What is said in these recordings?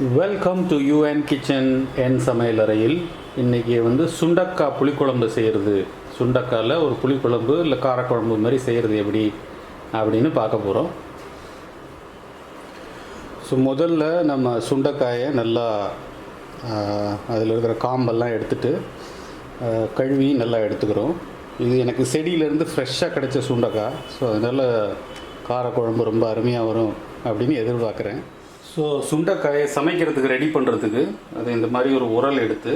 Welcome to UN kitchen என் சமையல் அறையில் இன்றைக்கி வந்து சுண்டக்காய் புளிக்குழம்பு செய்கிறது சுண்டக்காயில் ஒரு புளிக்குழம்பு இல்லை காரக்குழம்பு மாதிரி செய்கிறது எப்படி அப்படின்னு பார்க்க போகிறோம் ஸோ முதல்ல நம்ம சுண்டக்காயை நல்லா அதில் இருக்கிற காம்பெல்லாம் எடுத்துட்டு கழுவி நல்லா எடுத்துக்கிறோம். இது எனக்கு செடியிலேருந்து ஃப்ரெஷ்ஷாக கிடைச்ச சுண்டக்காய். ஸோ அதனால் காரக்குழம்பு ரொம்ப அருமையாக வரும் அப்படின்னு எதிர்பார்க்குறேன். ஸோ சுண்டைக்காயை சமைக்கிறதுக்கு ரெடி பண்ணுறதுக்கு அது இந்த மாதிரி ஒரு உரல் எடுத்து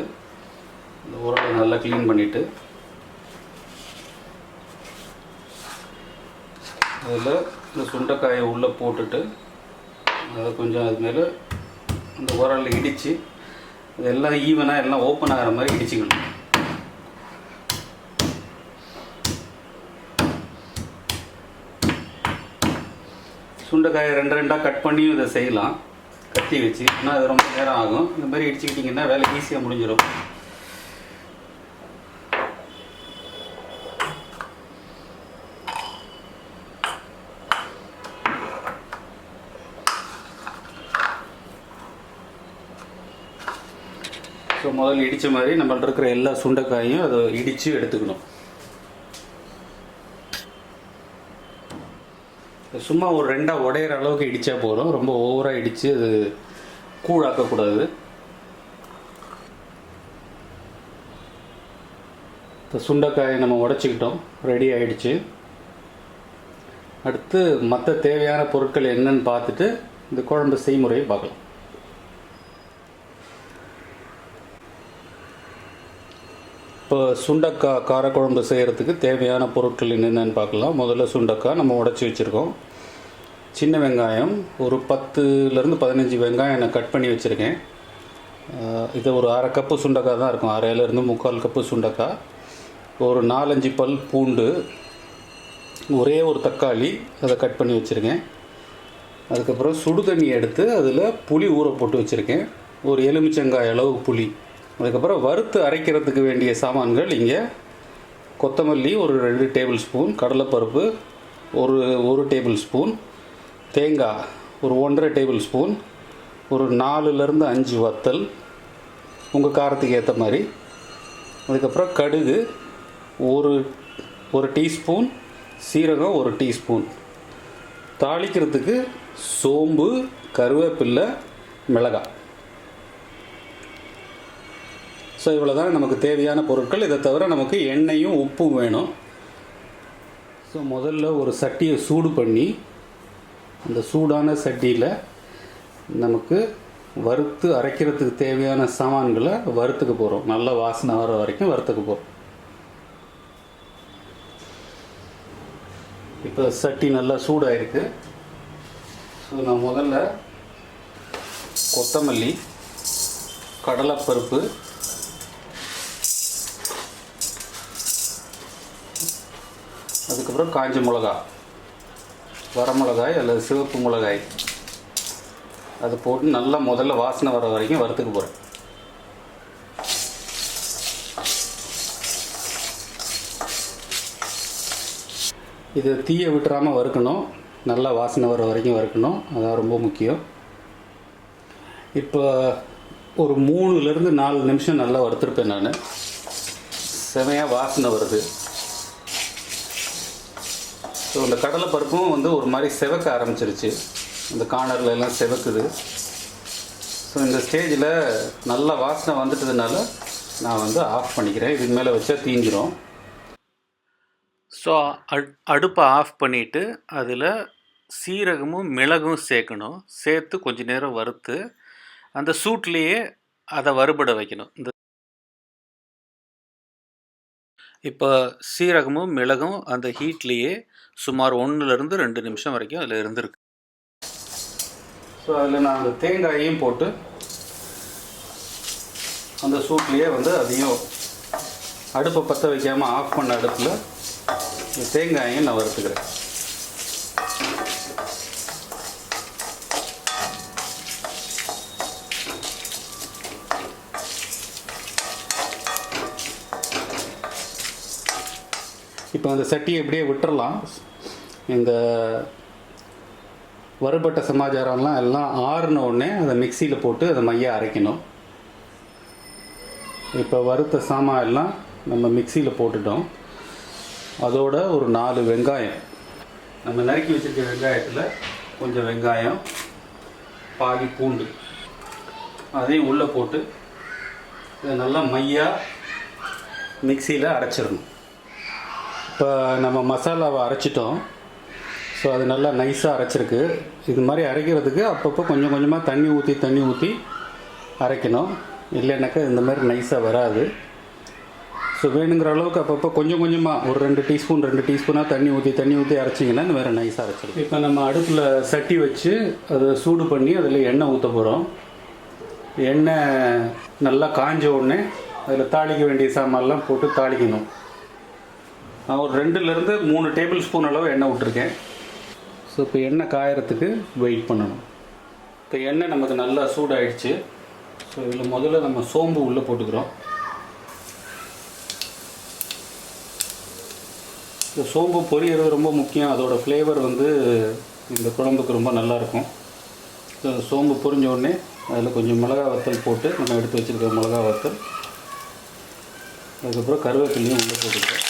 இந்த உரலை நல்லா க்ளீன் பண்ணிவிட்டு அதில் இந்த சுண்டைக்காயை உள்ளே போட்டுட்டு அதை கொஞ்சம் அது மேலே அந்த உரலில் இடித்து அது எல்லாம் ஈவனாக எல்லாம் ஓப்பன் ஆகிற மாதிரி இடிச்சுக்கணும். சுண்டைக்காயை ரெண்டு ரெண்டாக கட் பண்ணியும் இதை செய்யலாம். கத்தி வச்சு. ஆனால் அது ரொம்ப நேரம் ஆகும். இந்த மாதிரி இடிச்சுக்கிட்டிங்கன்னா வேலை ஈஸியாக முடிஞ்சிடும். ஸோ முதல்ல இடித்த மாதிரி நம்மள்ட்ட இருக்கிற எல்லா சுண்டைக்காயும் அதை இடித்து எடுத்துக்கணும். சும்மா ஒரு ரெண்டாக உடையிற அளவுக்கு இடித்தா போதும். ரொம்ப ஓவராக இடித்து அது கூழாக்கக்கூடாது. இப்போ சுண்டைக்காயை நம்ம உடச்சிக்கிட்டோம். ரெடி ஆகிடுச்சு அடுத்து மற்ற தேவையான பொருட்கள் என்னன்னு பார்த்துட்டு இந்த குழம்பு செய்முறையை பார்க்கலாம். இப்போ சுண்டக்காய் காரக்குழம்பு செய்கிறதுக்கு தேவையான பொருட்கள் என்னென்னு பார்க்கலாம். முதல்ல சுண்டக்காய் நம்ம உடச்சி வச்சுருக்கோம். சின்ன வெங்காயம் ஒரு பத்துலேருந்து பதினஞ்சு வெங்காயம் நான் கட் பண்ணி வச்சுருக்கேன். இது ஒரு அரை கப்பு சுண்டக்காய் தான் இருக்கும். அரையிலேருந்து முக்கால் கப்பு சுண்டக்காய் ஒரு நாலஞ்சு பல் பூண்டு ஒரே ஒரு தக்காளி அதை கட் பண்ணி வச்சுருக்கேன். அதுக்கப்புறம் சுடு தண்ணி எடுத்து அதில் புளி ஊற போட்டு வச்சுருக்கேன். ஒரு எலுமிச்சங்காய் அளவு புளி. அதுக்கப்புறம் வறுத்து அரைக்கிறதுக்கு வேண்டிய சாமான்கள் இங்கே. கொத்தமல்லி ஒரு ரெண்டு டேபிள் ஸ்பூன் கடலைப்பருப்பு ஒரு ஒரு டேபிள் ஸ்பூன் தேங்காய் ஒரு ஒன்றரை டேபிள் ஸ்பூன் ஒரு நாலுலேருந்து அஞ்சு வத்தல் உங்கள் காரத்துக்கு ஏற்ற மாதிரி. அதுக்கப்புறம் கடுகு ஒரு ஒரு டீஸ்பூன் சீரகம் ஒரு டீஸ்பூன். தாளிக்கிறதுக்கு சோம்பு கருவேப்பில்லை மிளகாய். ஸோ இவ்வளோ தான் நமக்கு தேவையான பொருட்கள். இதை தவிர நமக்கு எண்ணெயும் உப்பும் வேணும். ஸோ முதல்ல ஒரு சட்டியை சூடு பண்ணி அந்த சூடான சட்டியில் நமக்கு வறுத்து அரைக்கிறதுக்கு தேவையான சாமான்களை வறுத்துக்க போகிறோம் நல்ல வாசனை வர வரைக்கும் வறுத்துக்க போகிறோம் இப்போ சட்டி நல்லா சூடாயிருக்கு. ஸோ நான் முதல்ல கொத்தமல்லி கடலைப்பருப்பு அதுக்கப்புறம் காஞ்ச மிளகா வரமிளகாய் அல்லது சிவப்பு மிளகாய். அது போட்டு நல்லா முதல்ல வாசனை வர வரைக்கும் வறுத்துக்க போகிறேன் இதை தீயை விட்டுறாமல் வறுக்கணும். நல்லா வாசனை வர வரைக்கும் வறுக்கணும். அதான் ரொம்ப முக்கியம். இப்போ ஒரு மூணுலேருந்து நாலு நிமிஷம் நல்லா வறுத்துருப்பேன் நான். செமையாக வாசனை வருது. ஸோ இந்த கடலை பருப்பும் வந்து ஒரு மாதிரி செவக்க ஆரம்பிச்சிருச்சு. இந்த கார்னரில் எல்லாம் செவக்குது. ஸோ இந்த ஸ்டேஜில் நல்ல வாசனை வந்துட்டதுனால நான் வந்து ஆஃப் பண்ணிக்கிறேன். இதுக்கு மேலே வச்சா தீஞ்சிரும். ஸோ அடுப்பை ஆஃப் பண்ணிவிட்டு அதில் சீரகமும் மிளகும் சேர்க்கணும். சேர்த்து கொஞ்ச நேரம் வறுத்து அந்த சூட்லேயே அதை வறுபட வைக்கணும். இந்த இப்போ சீரகமும் மிளகும் அந்த ஹீட்லேயே சுமார் ஒன்றுலேருந்து ரெண்டு நிமிஷம் வரைக்கும் அதில் இருந்திருக்கு. ஸோ அதில் நான் அந்த தேங்காயையும் போட்டு அந்த சூட்லேயே வந்து அதையும் அடுப்பை பற்ற வைக்காமல் ஆஃப் பண்ண அடுப்பில் இந்த தேங்காயையும் நான் வறுத்துக்கிறேன். இப்போ அந்த சட்டியை இப்படியே விட்டுறலாம். இந்த வறுபட்ட சமாச்சாரம்லாம் எல்லாம் ஆறுன உடனே அதை மிக்சியில் போட்டு அதை மைய அரைக்கணும். இப்போ வறுத்த சாமான் எல்லாம் நம்ம மிக்சியில் போட்டுட்டோம். அதோட ஒரு நாலு வெங்காயம். நம்ம நறுக்கி வச்சிருக்க வெங்காயத்தில் கொஞ்சம் வெங்காயம் பாதி பூண்டு அதையும் உள்ளே போட்டு இதை நல்லா மையாக மிக்சியில் அரைச்சிடணும். இப்போ நம்ம மசாலாவை அரைச்சிட்டோம். ஸோ அது நல்லா நைஸாக அரைச்சிருக்கு. இது மாதிரி அரைக்கிறதுக்கு அப்பப்போ கொஞ்சம் கொஞ்சமாக தண்ணி ஊற்றி தண்ணி ஊற்றி அரைக்கணும். இல்லைன்னாக்கா இந்த மாதிரி நைஸாக வராது. ஸோ வேணுங்கிற அளவுக்கு அப்பப்போ கொஞ்சம் கொஞ்சமாக ஒரு ரெண்டு டீஸ்பூன் ரெண்டு டீஸ்பூனாக தண்ணி ஊற்றி தண்ணி ஊற்றி அரைச்சிங்கன்னா இந்த மாதிரி நைஸாக அரைச்சிடும் இப்போ நம்ம அடுப்பில் சட்டி வச்சு அதை சூடு பண்ணி அதில் எண்ணெய் ஊற்ற போகிறோம் எண்ணெய் நல்லா காஞ்ச உடனே அதில் தாளிக்க வேண்டிய சாமான்லாம் போட்டு தாளிக்கணும். ஒரு ரெண்டுலேருந்து மூணு டேபிள் ஸ்பூன் அளவு எண்ணெய் விட்டுருக்கேன். ஸோ இப்போ எண்ணெய் காயறதுக்கு வெயிட் பண்ணணும். இப்போ எண்ணெய் நமக்கு நல்லா சூடாயிடுச்சு. ஸோ இதில் முதல்ல நம்ம சோம்பு உள்ளே போட்டுக்கிறோம். இந்த சோம்பு பொரியறது ரொம்ப முக்கியம். அதோடய ஃப்ளேவர் வந்து இந்த குழம்புக்கு ரொம்ப நல்லாயிருக்கும் ஸோ சோம்பு பொரிஞ்ச உடனே அதில் கொஞ்சம் மிளகா வத்தல் போட்டு நம்ம எடுத்து வச்சுருக்க மிளகா வத்தல். அதுக்கப்புறம் கருவேப்பிலையும் உள்ளே போட்டுக்கிறோம்.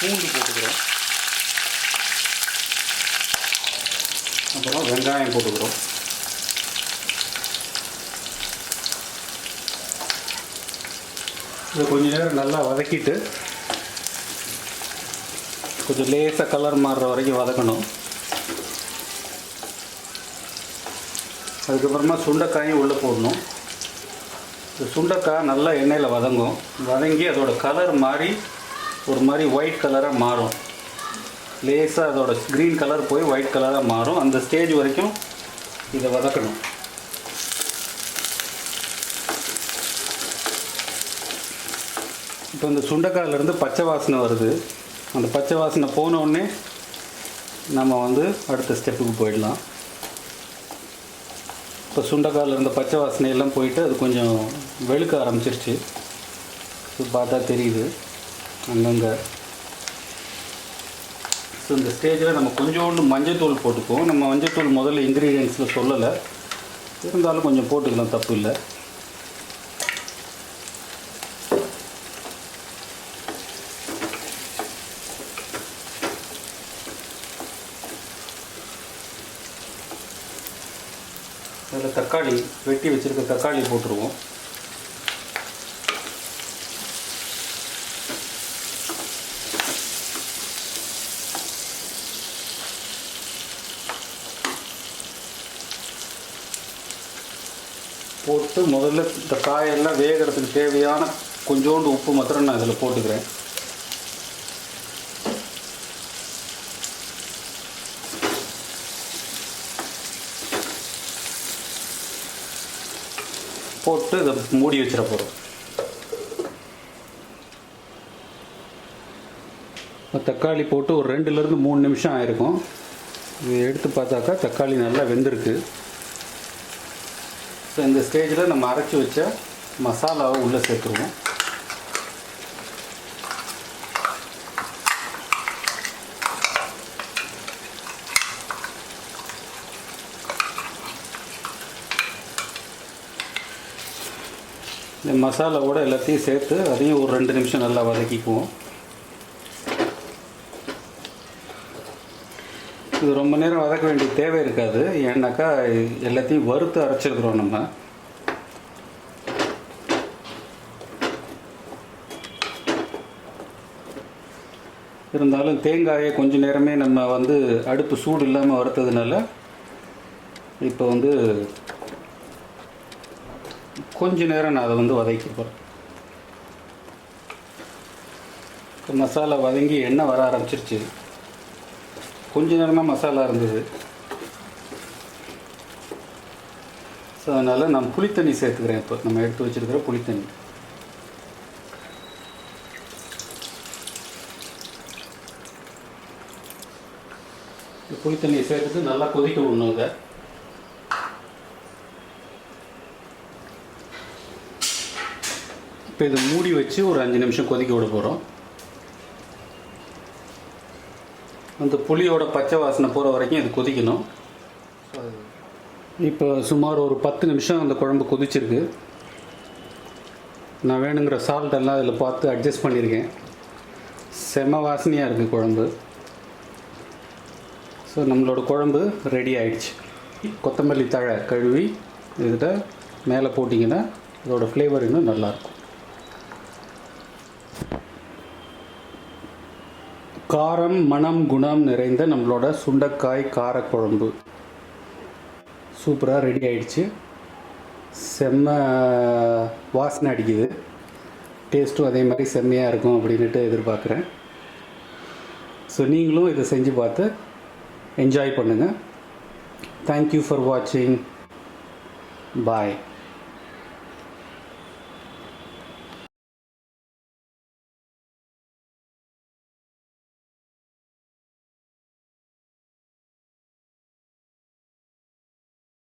பூண்டு போட்டுக்கிறோம். அப்புறம் வெங்காயம் போட்டுக்கிறோம். இதை கொஞ்ச நேரம் நல்லா வதக்கிட்டு கொஞ்சம் லேசாக கலர் மாறுற வரைக்கும் வதக்கணும். அதுக்கப்புறமா சுண்டைக்காயும் உள்ளே போடணும். இந்த சுண்டைக்காய் நல்லா எண்ணெயில் வதங்கும். வதங்கி அதோட கலர் மாறி ஒரு மாதிரி ஒயிட் கலராக மாறும். லேசாக அதோட க்ரீன் கலர் போய் ஒயிட் கலராக மாறும். அந்த ஸ்டேஜ் வரைக்கும் இதை வதக்கணும். இப்போ இந்த சுண்டக்காயிலேருந்து பச்சை வாசனை வருது. அந்த பச்சை வாசனை போனவுடனே நம்ம வந்து அடுத்த ஸ்டெப்புக்கு போயிடலாம். இப்போ சுண்டைக்காயில் இருந்த பச்சை வாசனை எல்லாம் போயிட்டு அது கொஞ்சம் வெளுக்க ஆரம்பிச்சிருச்சு. இது பார்த்தா தெரியுது. அங்கங்கே ஸோ இந்த ஸ்டேஜில் நம்ம கொஞ்சோண்டு மஞ்சத்தூள் போட்டுக்குவோம். நம்ம மஞ்சத்தூள் முதல்ல இன்க்ரீடியன்ஸில் சொல்லலை. இருந்தாலும் கொஞ்சம் போட்டுக்கலாம் தப்பு இல்லை. அதில் தக்காளி வெட்டி வச்சுருக்க தக்காளி போட்டுருவோம். போட்டு முதல்ல இந்த காயெல்லாம் வேகிறதுக்கு தேவையான கொஞ்சோண்டு உப்பு மாத்திரம் நான் இதில் போட்டுக்கிறேன். போட்டு இதை மூடி வச்சிட போகிறோம் தக்காளி போட்டு ஒரு ரெண்டுலேருந்து மூணு நிமிஷம் ஆயிருக்கும். இது எடுத்து பார்த்தாக்கா தக்காளி நல்லா வெந்திருக்கு. ஸோ இந்த ஸ்டேஜில் நம்ம அரைச்சி வச்ச மசாலாவை உள்ளே சேர்த்துருவோம். இந்த மசாலாவோட எல்லாத்தையும் சேர்த்து அதையும் ஒரு ரெண்டு நிமிஷம் நல்லா வதக்கிக்குவோம். இது ரொம்ப நேரம் வதக்க வேண்டிய தேவை இருக்காது. ஏன்னாக்கா எல்லாத்தையும் வறுத்து அரைச்சிருக்கிறோம் நம்ம. இருந்தாலும் தேங்காயை கொஞ்ச நேரமே நம்ம வந்து அடுப்பு சூடு இல்லாமல் வறுத்ததுனால இப்போ வந்து கொஞ்ச நேரம் நான் அதை வந்து வதக்கி போகிறேன் மசாலா வதங்கி எண்ணெய் வர ஆரம்பிச்சிருச்சு. கொஞ்ச நேரம் தான் மசாலா இருந்தது. ஸோ அதனால் நான் புளித்தண்ணி சேர்த்துக்கிறேன் இப்போ. நம்ம எடுத்து வச்சுருக்கிற புளித்தண்ணி. இந்த புளித்தண்ணியை சேர்த்துட்டு நல்லா கொதிக்க விடணும் இதை. இப்போ இதை மூடி வச்சு ஒரு அஞ்சு நிமிஷம் கொதிக்க விட போகிறோம் அந்த புளியோட பச்சை வாசனை போகிற வரைக்கும் இது கொதிக்கணும். இப்போ சுமார் ஒரு பத்து நிமிஷம் அந்த குழம்பு கொதிச்சிருக்கு. நான் வேணுங்கிற சால்ட் எல்லாம் அதில் பார்த்து அட்ஜஸ்ட் பண்ணியிருக்கேன். செம வாசனையாக இருக்குது குழம்பு. ஸோ நம்மளோட குழம்பு ரெடி ஆயிடுச்சு. கொத்தமல்லி தழை கழுவி இதில் மேலே போட்டிங்கன்னா இதோட ஃப்ளேவர் இன்னும் நல்லாயிருக்கும் காரம் மனம் குணம் நிறைந்த நம்மளோட சுண்டைக்காய் காரக்குழம்பு. சூப்பராக ரெடி ஆயிடுச்சு. செம்ம வாசனை அடிக்குது. டேஸ்ட்டும் அதே மாதிரி செம்மையாக இருக்கும் அப்படின்ட்டு எதிர்பார்க்குறேன். ஸோ நீங்களும் இதை செஞ்சு பார்த்து என்ஜாய் பண்ணுங்கள் தேங்க்யூ ஃபார் வாட்சிங் பாய்